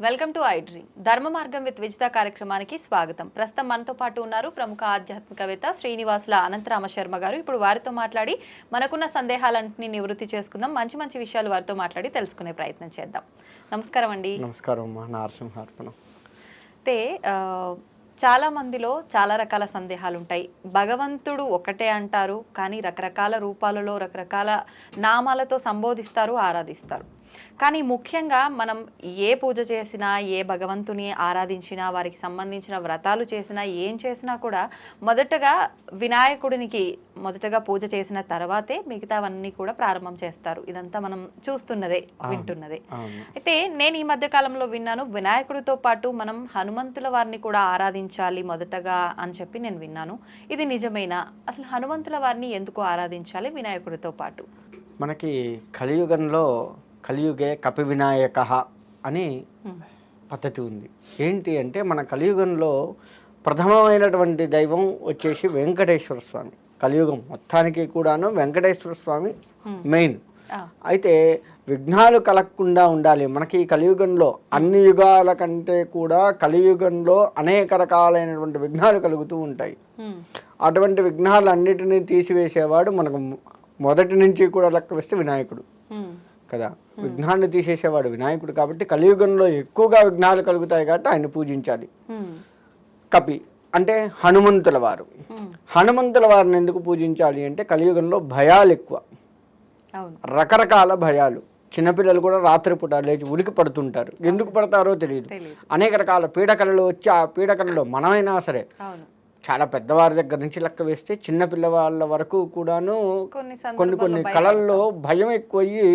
Welcome to I dream. Dharma Margam with Vijitha కార్యక్రమానికి స్వాగతం. ప్రస్తుతం మనతో పాటు ఉన్నారు ప్రముఖ ఆధ్యాత్మికవేత్త శ్రీనివాసుల అనంతరామ శర్మ గారు. ఇప్పుడు వారితో మాట్లాడి మనకున్న సందేహాలన్నింటినీ నివృత్తి చేసుకుందాం. మంచి మంచి విషయాలు వారితో మాట్లాడి తెలుసుకునే ప్రయత్నం చేద్దాం. నమస్కారం అండి. నమస్కారం నరసింహార్పణం. అయితే చాలా మందిలో చాలా రకాల సందేహాలు ఉంటాయి భగవంతుడు ఒకటే అంటారు కానీ రకరకాల రూపాలలో రకరకాల నామాలతో సంబోధిస్తారు ఆరాధిస్తారు. కానీ ముఖ్యంగా మనం ఏ పూజ చేసినా ఏ భగవంతుని ఆరాధించినా వారికి సంబంధించిన వ్రతాలు చేసినా ఏం చేసినా కూడా మొదటగా వినాయకుడినికి మొదటగా పూజ చేసిన తర్వాతే మిగతావన్నీ కూడా ప్రారంభం చేస్తారు. ఇదంతా మనం చూస్తున్నదే వింటున్నదే. అయితే నేను ఈ మధ్య కాలంలో విన్నాను వినాయకుడితో పాటు మనం హనుమంతుల వారిని కూడా ఆరాధించాలి మొదటగా అని చెప్పి నేను విన్నాను. ఇది నిజమేనా? అసలు హనుమంతుల వారిని ఎందుకు ఆరాధించాలి వినాయకుడితో పాటు? మనకి కలియుగంలో కలియుగే కపి వినాయక అని పద్ధతి ఉంది. ఏంటి అంటే మన కలియుగంలో ప్రథమమైనటువంటి దైవం వచ్చేసి వెంకటేశ్వర స్వామి. కలియుగం మొత్తానికి కూడాను వెంకటేశ్వర స్వామి మెయిన్. అయితే విఘ్నాలు కలగకుండా ఉండాలి. మనకి ఈ కలియుగంలో అన్ని యుగాల కంటే కూడా కలియుగంలో అనేక రకాలైనటువంటి విఘ్నాలు కలుగుతూ ఉంటాయి. అటువంటి విఘ్నాలన్నిటినీ తీసివేసేవాడు మనకు మొదటి నుంచి కూడా లెక్క వేస్తే వినాయకుడు. కదా. విఘ్నాన్ని తీసేసేవాడు వినాయకుడు కాబట్టి కలియుగంలో ఎక్కువగా విఘ్నాలు కలుగుతాయి కాబట్టి ఆయన పూజించాలి. కపి అంటే హనుమంతుల వారు. హనుమంతుల వారిని ఎందుకు పూజించాలి అంటే కలియుగంలో భయాలు ఎక్కువ. రకరకాల భయాలు. చిన్నపిల్లలు కూడా రాత్రిపూట లేచి ఉలికి పడుతుంటారు. ఎందుకు పడతారో తెలియదు. అనేక రకాల పీడకలలు వచ్చి ఆ పీడకలలో మనమైనా సరే చాలా పెద్దవారి దగ్గర నుంచి లెక్క వేస్తే చిన్న పిల్లవాళ్ళ వరకు కూడాను కొన్ని కొన్ని కళల్లో భయం ఎక్కువయ్యి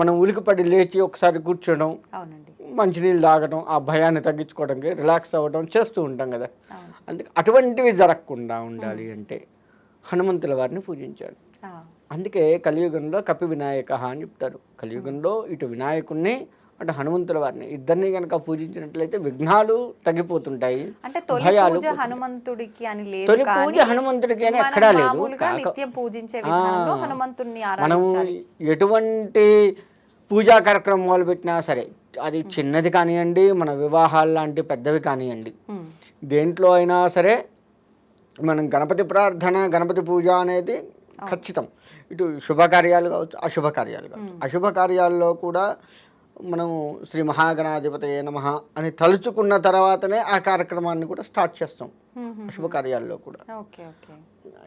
మనం ఉలికిపడి లేచి ఒకసారి కూర్చోడం అవునండి. మంచినీళ్ళు తాగడం ఆ భయాన్ని తగ్గించుకోవడానికి రిలాక్స్ అవ్వడం చేస్తూ ఉంటాం కదా. అందుకే అటువంటివి జరగకుండా ఉండాలి అంటే హనుమంతుల వారిని పూజించాలి. అందుకే కలియుగంలో కపి వినాయక అని చెప్తారు. కలియుగంలో ఇటు వినాయకుడిని అటు హనుమంతుల వారిని. ఇద్దరిని కనుక పూజించినట్లయితే విఘ్నాలు తగ్గిపోతుంటాయి. అంటే తొలి పూజ హనుమంతుడికి అని లేదు తొలి కానీ పూజ హనుమంతుడికి అని మనం ఎక్కడా లేదు. నిత్యం పూజించే హనుమంతుడిని మనం ఎటువంటి పూజా కార్యక్రమం మొదలుపెట్టినా సరే అది చిన్నది కానివ్వండి మన వివాహాలు లాంటి పెద్దవి కానివ్వండి దేంట్లో అయినా సరే మనం గణపతి ప్రార్థన గణపతి పూజ అనేది ఖచ్చితం. ఇటు శుభకార్యాలు కావచ్చు అశుభ కార్యాలు కావచ్చు. అశుభ కార్యాల్లో కూడా మనము శ్రీ మహాగణాధిపతి నమ అని తలుచుకున్న తర్వాతనే ఆ కార్యక్రమాన్ని కూడా స్టార్ట్ చేస్తాం. హ్మ్, హ్మ్. అశుభ కార్యాల్లో కూడా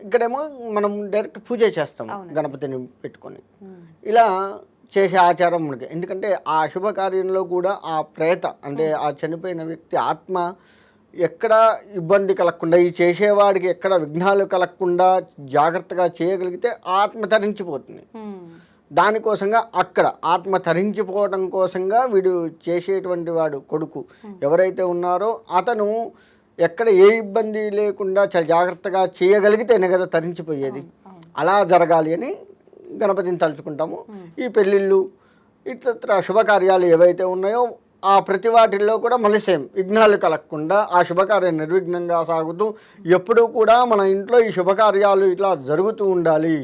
ఇక్కడేమో మనం డైరెక్ట్ పూజ చేస్తాం. గణపతిని పెట్టుకొని. ఇలా చేసే ఆచారం మనకి. ఎందుకంటే ఆ శుభకార్యంలో కూడా ఆ ప్రేత అంటే ఆ చనిపోయిన వ్యక్తి ఆత్మ ఎక్కడ ఇబ్బంది కలగకుండా ఈ చేసేవాడికి ఎక్కడ విఘ్నాలు కలగకుండా జాగ్రత్తగా చేయగలిగితే ఆత్మ తరించిపోతుంది. దానికోసంగా అక్కడ ఆత్మ తరించిపోవడం కోసంగా వీడు చేసేటువంటి వాడు కొడుకు ఎవరైతే ఉన్నారో అతను ఎక్కడ ఏ ఇబ్బంది లేకుండా చాలా జాగ్రత్తగా చేయగలిగితేనే కదా తరించిపోయేది. అవును అలా జరగాలి అని గణపతిని తలుచుకుంటాము. ఈ పెళ్ళిళ్ళు ఇతర శుభకార్యాలు ఏవైతే ఉన్నాయో ఆ ప్రతి వాటిల్లో కూడా మళ్ళీ సేమ్. విఘ్నాలు కలగకుండా ఆ శుభకార్యం నిర్విఘ్నంగా సాగుతూ ఎప్పుడూ కూడా మన ఇంట్లో ఈ శుభకార్యాలు ఇట్లా జరుగుతూ ఉండాలి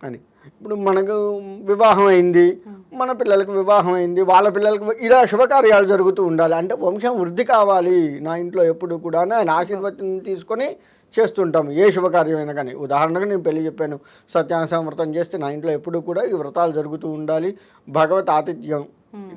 అని. ఇప్పుడు మనకు వివాహం అయింది మన పిల్లలకు వివాహం అయింది వాళ్ళ పిల్లలకు ఇలా శుభకార్యాలు జరుగుతూ ఉండాలి. అంటే వంశం వృద్ధి కావాలి నా ఇంట్లో ఎప్పుడు కూడా ఆయన ఆశీర్వచనం తీసుకొని చేస్తుంటాం. ఏ శుభకార్యమైనా కానీ. ఉదాహరణకు నేను పెళ్ళి చెప్పాను. సత్యానంద వ్రతం చేస్తే నా ఇంట్లో ఎప్పుడు కూడా ఈ వ్రతాలు జరుగుతూ ఉండాలి. భగవత్ ఆతిథ్యం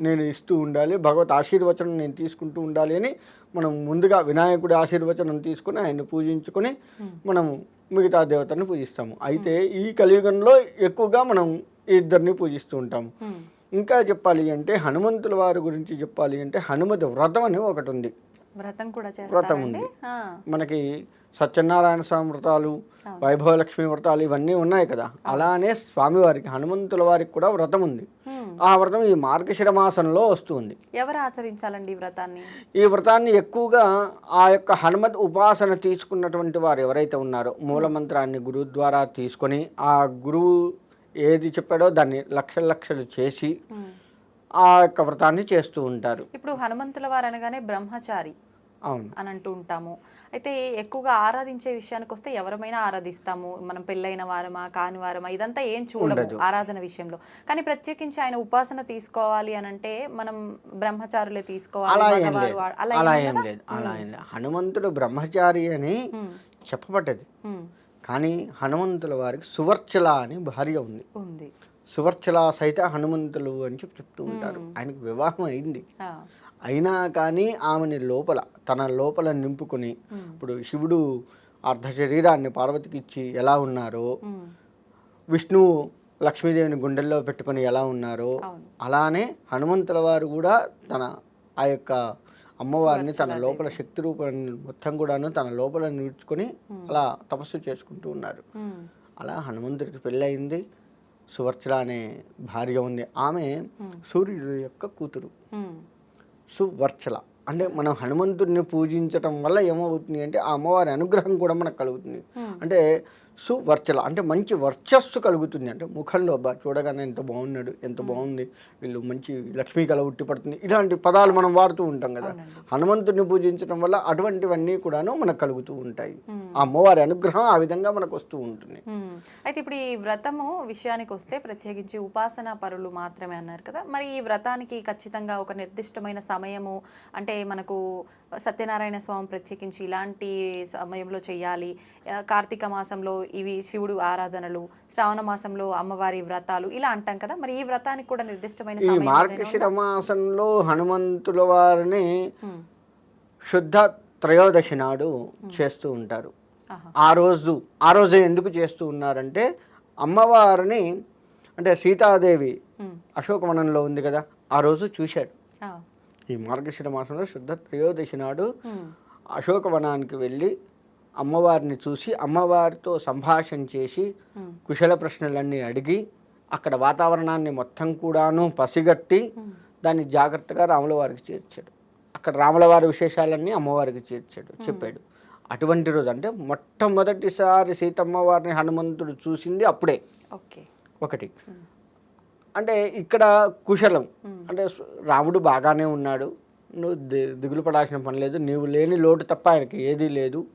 నేను ఇస్తూ ఉండాలి. భగవత్ ఆశీర్వచనం నేను తీసుకుంటూ ఉండాలి అని మనం ముందుగా వినాయకుడి ఆశీర్వచనం తీసుకుని ఆయన్ని పూజించుకొని మనం మిగతా దేవతని పూజిస్తాము. అయితే ఈ కలియుగంలో ఎక్కువగా మనం ఇద్దరిని పూజిస్తూ ఉంటాము. ఇంకా చెప్పాలి అంటే హనుమంతుల వారి గురించి చెప్పాలి అంటే హనుమతి వ్రతం అని ఒకటి ఉంది. వ్రతం కూడా వ్రతం ఉంది. మనకి సత్యనారాయణ స్వామి వ్రతాలు వైభవలక్ష్మి వ్రతాలు ఇవన్నీ ఉన్నాయి కదా. అలానే స్వామివారికి హనుమంతుల వారికి కూడా వ్రతం ఉంది. ఆ వ్రతం ఈ మార్గశిర మాసంలో వస్తుంది. ఎవరు ఆచరించాలండి ఈ వ్రతాన్ని? ఈ వ్రతాన్ని ఎక్కువగా ఆ యొక్క హనుమత్ ఉపాసన తీసుకున్నటువంటి వారు ఎవరైతే ఉన్నారో మూలమంత్రాన్ని గురువు ద్వారా తీసుకొని ఆ గురువు ఏది చెప్పాడో దాన్ని లక్షల లక్షలు చేసి. ఆ యొక్క వ్రతాన్ని చేస్తూ ఉంటారు. ఇప్పుడు హనుమంతుల వారు అనగానే బ్రహ్మచారి. అని అంటూ ఉంటాము. అయితే ఎక్కువగా ఆరాధించే విషయానికి వస్తే ఎవరమైనా ఆరాధిస్తాము. మనం పెళ్ళైన వారమా కాని వారమా ఇదంతా ఏం చూడము ఉండదు. ఆరాధన విషయంలో. కానీ ప్రత్యేకించి ఆయన ఉపాసన తీసుకోవాలి అని అంటే మనం బ్రహ్మచారులే తీసుకోవాలి అలా ఏం లేదు. ఏం? లేదు హనుమంతుడు బ్రహ్మచారి అని చెప్పబడ్డది. కానీ హనుమంతుల వారికి సువర్చల అని భార్య ఉంది. ఉంది. సువర్చల సహిత హనుమంతులు అని చెప్పి చెప్తూ ఉంటారు. ఆయనకు వివాహం అయింది. అయినా కానీ ఆమెని లోపల తన లోపల నింపుకొని ఇప్పుడు శివుడు అర్ధ శరీరాన్ని పార్వతికి ఇచ్చి ఎలా ఉన్నారో విష్ణువు లక్ష్మీదేవిని గుండెల్లో పెట్టుకొని ఎలా ఉన్నారో అలానే హనుమంతుల వారు కూడా తన ఆ యొక్క అమ్మవారిని తన లోపల శక్తి రూపాన్ని మొత్తం కూడాను తన లోపల నిలుచుకొని అలా తపస్సు చేసుకుంటూ ఉన్నారు. అలా హనుమంతుడికి పెళ్ళయింది సువర్చల అనే భార్య ఉంది. ఆమె సూర్యుడు యొక్క కూతురు. సువర్చల. అంటే మనం హనుమంతుడిని పూజించటం వల్ల ఏమవుతుంది అంటే ఆ అమ్మవారి అనుగ్రహం కూడా మనకు కలుగుతుంది. అంటే సువర్చల అంటే మంచి వర్చస్సు కలుగుతుంది అంటే. ముఖంలో అబ్బా చూడగానే ఎంత బాగున్నాడు ఎంత బాగుంది వీళ్ళు మంచి లక్ష్మీ కళ ఉట్టి పడుతుంది. ఇలాంటి పదాలు మనం వాడుతూ ఉంటాం కదా. హనుమంతుడిని పూజించడం వల్ల అటువంటివన్నీ కూడాను మనకు కలుగుతూ ఉంటాయి. ఆ అమ్మవారి అనుగ్రహం ఆ విధంగా మనకు వస్తూ ఉంటుంది. అయితే ఇప్పుడు ఈ వ్రతము విషయానికి వస్తే ప్రత్యేకించి ఉపాసనా పరులు మాత్రమే అన్నారు కదా. మరి ఈ వ్రతానికి ఖచ్చితంగా ఒక నిర్దిష్టమైన సమయము అంటే మనకు సత్యనారాయణ స్వామి ప్రత్యేకించి ఇలాంటి సమయంలో చేయాలి. కార్తీక మాసంలో ఇవి శివుడు ఆరాధనలు శ్రావణ మాసంలో అమ్మవారి వ్రతాలు ఇలా అంటాం కదా మరి ఈ వ్రతానికి కూడా నిర్దిష్టమైన ఈ మార్గశిర మాసంలో హనుమంతుల వారిని. శుద్ధ త్రయోదశి నాడు చేస్తూ ఉంటారు. ఆ రోజు ఆ రోజు ఎందుకు చేస్తూ ఉన్నారంటే అమ్మవారిని అంటే సీతాదేవి. అశోకవనంలో ఉంది కదా ఆ రోజు చూశాడు. ఈ మార్గశిర మాసంలో శుద్ధ త్రయోదశి నాడు. అశోకవనానికి వెళ్ళి అమ్మవారిని చూసి అమ్మవారితో సంభాషణ చేసి. కుశల ప్రశ్నలన్నీ అడిగి అక్కడ వాతావరణాన్ని మొత్తం కూడాను పసిగట్టి దాన్ని జాగ్రత్తగా రాముల వారికి చేర్చాడు. అక్కడ రాముల వారి విశేషాలన్నీ అమ్మవారికి చేర్చాడు చెప్పాడు. అటువంటి రోజు అంటే మొట్టమొదటిసారి సీతమ్మ వారిని హనుమంతుడు చూసింది అప్పుడే. ఓకే. ఒకటి. అంటే ఇక్కడ కుశలం. అంటే రాముడు బాగానే ఉన్నాడు. నువ్వు ది- దిగులు పడాల్సిన పని లేదు. నీవు లేని లోటు తప్ప ఆయనకి ఏదీ లేదు.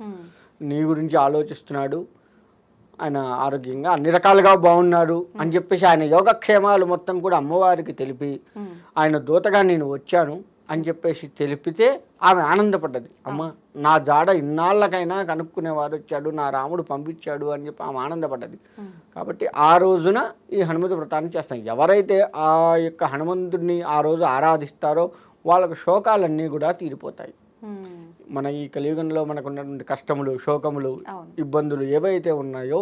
నీ గురించి ఆలోచిస్తున్నాడు. ఆయన ఆరోగ్యంగా అన్ని రకాలుగా బాగున్నాడు అని చెప్పేసి ఆయన యోగక్షేమాలు మొత్తం కూడా అమ్మవారికి తెలిపి. ఆయన దూతగా నేను వచ్చాను అని చెప్పేసి తెలిపితే ఆమె ఆనందపడ్డది. అమ్మ నా జాడ ఇన్నాళ్ళకైనా కనుక్కునేవాడు వచ్చాడు నా రాముడు పంపించాడు అని చెప్పి ఆమె ఆనందపడ్డది. కాబట్టి ఆ రోజున ఈ హనుమంతు వ్రతాన్ని చేస్తాం ఎవరైతే ఆ యొక్క హనుమంతుడిని ఆ రోజు ఆరాధిస్తారో వాళ్ళకు శోకాలన్నీ కూడా తీరిపోతాయి. మన ఈ కలియుగంలో మనకు ఉన్నటువంటి కష్టములు శోకములు ఇబ్బందులు ఏవైతే ఉన్నాయో.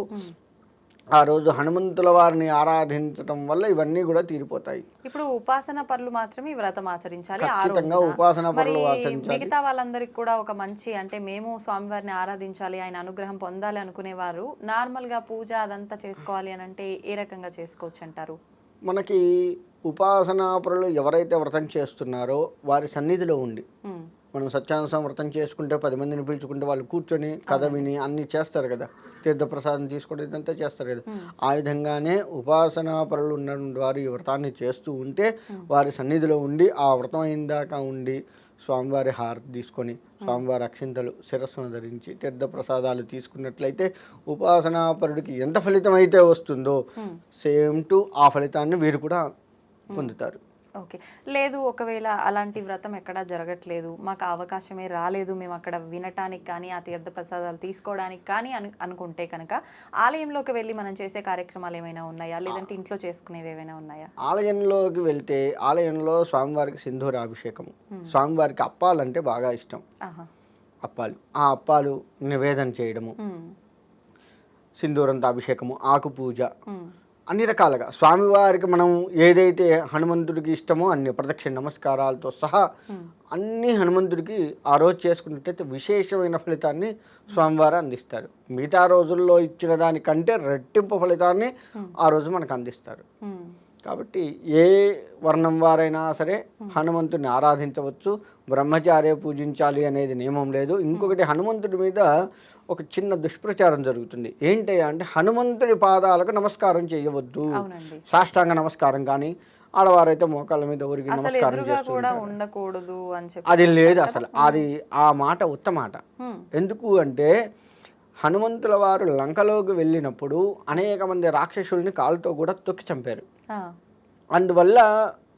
ఆ రోజు హనుమంతుల వారిని ఆరాధించడం వల్ల ఇవన్నీ కూడా తీరిపోతాయి ఇప్పుడు ఉపాసన పనులు మాత్రమే వ్రతం ఆచరించాలి ఖచ్చితంగా. ఉపాసనా పనులు ఆచరించాలి. మిగతా వాళ్ళందరికీ కూడా ఒక మంచి అంటే మేము స్వామివారిని ఆరాధించాలి ఆయన అనుగ్రహం పొందాలి అనుకునేవారు నార్మల్గా పూజ అదంతా చేసుకోవాలి అని అంటే ఏ రకంగా చేసుకోవచ్చు అంటారు మనకి ఉపాసనాపరులు ఎవరైతే వ్రతం చేస్తున్నారో వారి సన్నిధిలో ఉండి మనం సత్యానుసం వ్రతం చేసుకుంటే పది మందిని పిలుచుకుంటే వాళ్ళు కూర్చొని కథ విని అన్ని చేస్తారు కదా. తీర్థప్రసాదం తీసుకోవడం ఇదంతా చేస్తారు కదా. ఆ విధంగానే ఉపాసనాపరులు ఉన్నటువంటి వారు ఈ వ్రతాన్ని చేస్తూ ఉంటే వారి సన్నిధిలో ఉండి ఆ వ్రతం అయిందాక ఉండి స్వామివారి హారతి తీసుకొని స్వామివారి అక్షింతలు శిరస్సును ధరించి తీర్థప్రసాదాలు తీసుకున్నట్లయితే ఉపాసనాపరుడికి ఎంత ఫలితం అయితే వస్తుందో సేమ్ టు ఆ ఫలితాన్ని వీరు కూడా పొందుతారు. ఓకే. లేదు ఒకవేళ అలాంటి వ్రతం ఎక్కడా జరగట్లేదు మాకు అవకాశమే రాలేదు మేము అక్కడ వినటానికి కానీ ఆ తీర్థ ప్రసాదాలు తీసుకోవడానికి కానీ అను అనుకుంటే కనుక ఆలయంలోకి వెళ్ళి మనం చేసే కార్యక్రమాలు ఏమైనా ఉన్నాయా? లేదంటే ఇంట్లో చేసుకునేవి ఏమైనా ఉన్నాయా? ఆలయంలోకి వెళ్తే ఆలయంలో స్వామివారికి సింధూర అభిషేకం. స్వామివారికి అప్పాలంటే బాగా ఇష్టం. అప్పాలు. ఆ అప్పాలు నివేదన చేయడము. సింధూరంతో అభిషేకము ఆకు పూజ అన్ని రకాలుగా. స్వామివారికి మనం ఏదైతే హనుమంతుడికి ఇష్టమో అన్ని ప్రదక్షిణ నమస్కారాలతో సహా అన్ని హనుమంతుడికి ఆ రోజు చేసుకున్నట్టయితే విశేషమైన ఫలితాన్ని స్వామివారు అందిస్తారు. మిగతా రోజుల్లో ఇచ్చిన దానికంటే రెట్టింపు ఫలితాన్ని ఆ రోజు మనకు అందిస్తారు. కాబట్టి ఏ వర్ణం వారైనా సరే హనుమంతుడిని ఆరాధించవచ్చు. బ్రహ్మచార్య పూజించాలి అనేది నియమం లేదు. ఇంకొకటి హనుమంతుడి మీద ఒక చిన్న దుష్ప్రచారం జరుగుతుంది. ఏంటయ్యా అంటే హనుమంతుడి పాదాలకు నమస్కారం చేయవద్దు. సాష్టాంగ నమస్కారం కానీ ఆడవారైతే మోకాళ్ళ మీద ఊరికి నమస్కారం. ఉండకూడదు అని చెప్పి అది లేదు అసలు. అది ఆ మాట ఉత్త మాట హ్మ్. ఎందుకు అంటే హనుమంతుల వారు లంకలోకి వెళ్ళినప్పుడు అనేక మంది రాక్షసుల్ని కాలుతో కూడా తొక్కి చంపారు. అందువల్ల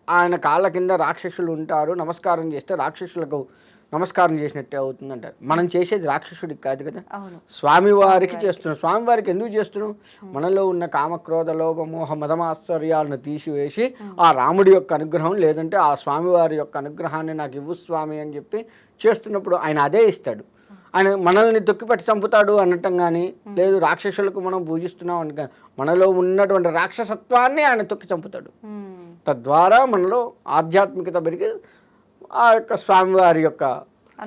ఆయన కాళ్ళ కింద రాక్షసులు ఉంటారు. నమస్కారం చేస్తే రాక్షసులకు నమస్కారం చేసినట్టే అవుతుంది అంటారు మనం చేసేది రాక్షసుడికి కాదు కదా. స్వామివారికి చేస్తున్నాం. స్వామివారికి ఎందుకు చేస్తున్నాం? మనలో ఉన్న కామక్రోధ లోభ మోహ మదమాశ్చర్యాలను తీసివేసి ఆ రాముడి యొక్క అనుగ్రహం లేదంటే ఆ స్వామివారి యొక్క అనుగ్రహాన్ని నాకు ఇవ్వు స్వామి అని చెప్పి చేస్తున్నప్పుడు ఆయన అదే ఇస్తాడు. ఆయన మనల్ని తొక్కిపట్టి చంపుతాడు అనటం కానీ లేదు రాక్షసులకు మనం పూజిస్తున్నాం అనక మనలో ఉన్నటువంటి రాక్షసత్వాన్ని ఆయన తొక్కి చంపుతాడు. తద్వారా మనలో ఆధ్యాత్మికత పెరిగి ఆ యొక్క స్వామివారి యొక్క.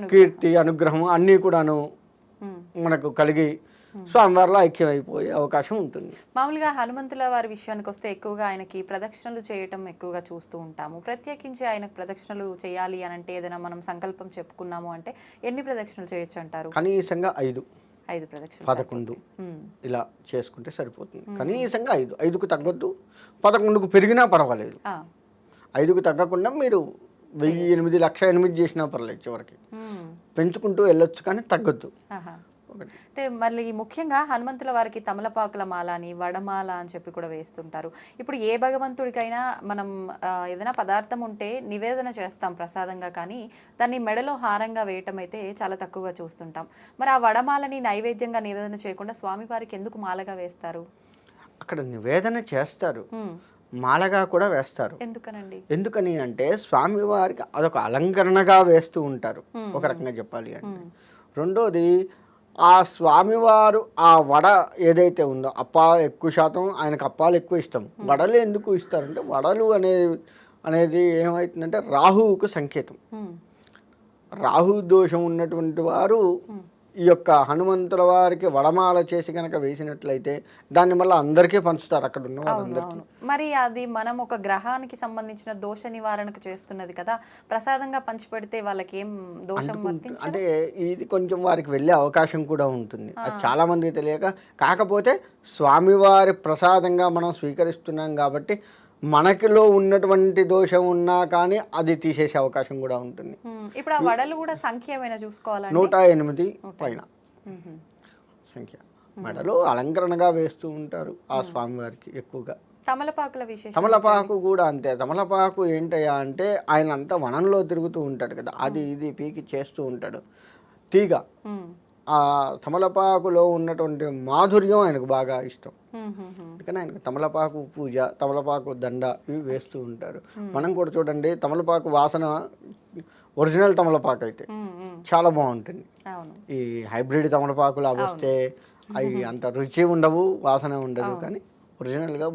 కీర్తి అనుగ్రహం అన్నీ కూడాను. మనకు కలిగి స్వామివారిలో ఐక్యమైపోయే అవకాశం ఉంటుంది. మామూలుగా హనుమంతుల వారి విషయానికి వస్తే ఎక్కువగా ఆయనకి ప్రదక్షిణలు చేయటం ఎక్కువగా చూస్తూ ఉంటాము. ప్రత్యేకించి ఆయనకు ప్రదక్షిణలు చేయాలి అని అంటే ఏదైనా మనం సంకల్పం చెప్పుకున్నాము అంటే ఎన్ని ప్రదక్షిణలు చేయొచ్చు అంటారు? కనీసంగా ఐదు. ఐదు ప్రదక్షిణలు పదకొండు. ఇలా చేసుకుంటే సరిపోతుంది. కనీసంగా ఐదు. ఐదుకు తగ్గొద్దు. పదకొండుకు పెరిగినా పర్వాలేదు. ఐదుకు తగ్గకుండా మీరు వెయ్యి ఎనిమిది లక్ష ఎనిమిది చేసినా పర్లేదు చివరికి. పెంచుకుంటూ వెళ్ళొచ్చు కానీ తగ్గొద్దు. అయితే మళ్ళీ ముఖ్యంగా హనుమంతుల వారికి తమలపాకుల మాల అని వడమాల అని చెప్పి కూడా వేస్తుంటారు. ఇప్పుడు ఏ భగవంతుడికైనా మనం ఏదైనా పదార్థం ఉంటే నివేదన చేస్తాం ప్రసాదంగా కానీ దాన్ని మెడలో హారంగా వేయటం అయితే చాలా తక్కువగా చూస్తుంటాం. మరి ఆ వడమాలని నైవేద్యంగా నివేదన చేయకుండా స్వామివారికి ఎందుకు మాలగా వేస్తారు? అక్కడ నివేదన చేస్తారు. మాలగా కూడా వేస్తారు. ఎందుకనండి? ఎందుకని అంటే స్వామివారికి అదొక అలంకరణగా వేస్తూ ఉంటారు. ఒక రకంగా చెప్పాలి అంటే. రెండోది ఆ స్వామివారు ఆ వడ ఏదైతే ఉందో అప్పాలు ఎక్కువ శాతం ఆయనకు అప్పాలు ఎక్కువ ఇష్టం. వడలు ఎందుకు ఇస్తారంటే వడలు అనే అనేది ఏమవుతుందంటే రాహువుకు సంకేతం. రాహు దోషం ఉన్నటువంటి వారు ఈ యొక్క హనుమంతుల వారికి వడమాల చేసి కనుక వేసినట్లయితే దాన్ని మళ్ళీ అందరికీ పంచుతారు అక్కడ ఉన్న వాళ్ళందరికీ. మరి అది మనం ఒక గ్రహానికి సంబంధించిన దోష నివారణకు చేస్తున్నది కదా ప్రసాదంగా పంచిపెడితే వాళ్ళకి ఏం దోషం అంటే ఇది కొంచెం వారికి వెళ్ళే అవకాశం కూడా ఉంటుంది. అది చాలా మందికి తెలియక కాకపోతే స్వామివారి ప్రసాదంగా మనం స్వీకరిస్తున్నాం కాబట్టి మనకిలో ఉన్నటువంటి దోషం ఉన్నా కానీ అది తీసేసే అవకాశం కూడా ఉంటుంది. ఇప్పుడు ఆ వడలు కూడా సంఖ్య ఏమైనా చూసుకోవాలండి? నూట ఎనిమిది పైన. సంఖ్య. మెడలో అలంకరణగా వేస్తూ ఉంటారు ఆ స్వామివారికి ఎక్కువగా. తమలపాకుల విశేషం తమలపాకు కూడా అంతే. తమలపాకు ఏంటయ్యా అంటే ఆయన అంతా వనంలో తిరుగుతూ ఉంటాడు కదా. అది ఇది పీకి చేస్తూ ఉంటాడు. తీగ. ఆ తమలపాకులో ఉన్నటువంటి మాధుర్యం ఆయనకు బాగా ఇష్టం. అందుకని ఆయనకు తమలపాకు పూజ తమలపాకు దండ ఇవి వేస్తూ ఉంటారు. మనం కూడా చూడండి తమలపాకు వాసన ఒరిజినల్ తమలపాకు అయితే. చాలా బాగుంటుంది. ఈ హైబ్రిడ్ తమలపాకులు అవి వస్తే అవి అంత రుచి ఉండవు వాసన ఉండదు కానీ ఒరిజినల్గా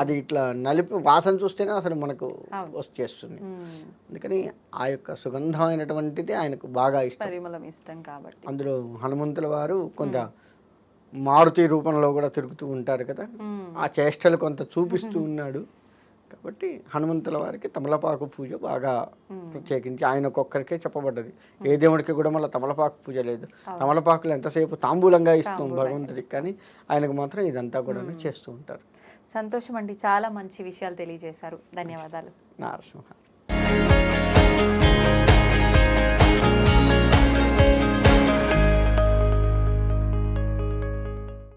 అది ఇట్లా నలిపి వాసన చూస్తేనే అసలు మనకు వచ్చేస్తుంది. అందుకని ఆ యొక్క సుగంధమైనటువంటిది ఆయనకు బాగా ఇష్టం. ఇష్టం కాబట్టి. అందులో హనుమంతుల వారు కొంత మారుతి రూపంలో కూడా తిరుగుతూ ఉంటారు కదా. ఆ చేష్టలు కొంత చూపిస్తూ ఉన్నాడు. కాబట్టి హనుమంతుల వారికి తమలపాకు పూజ బాగా ప్రత్యేకించి ఆయనకొక్కరికే చెప్పబడ్డది. ఏ దేవుడికి కూడా మళ్ళీ తమలపాకు పూజ లేదు. తమలపాకులు ఎంతసేపు తాంబూలంగా ఇస్తాం భగవంతుడికి కానీ ఆయనకు మాత్రం ఇదంతా కూడా చేస్తూ ఉంటారు. సంతోషం అండి చాలా మంచి విషయాలు తెలియజేశారు. ధన్యవాదాలు. నారసింహ.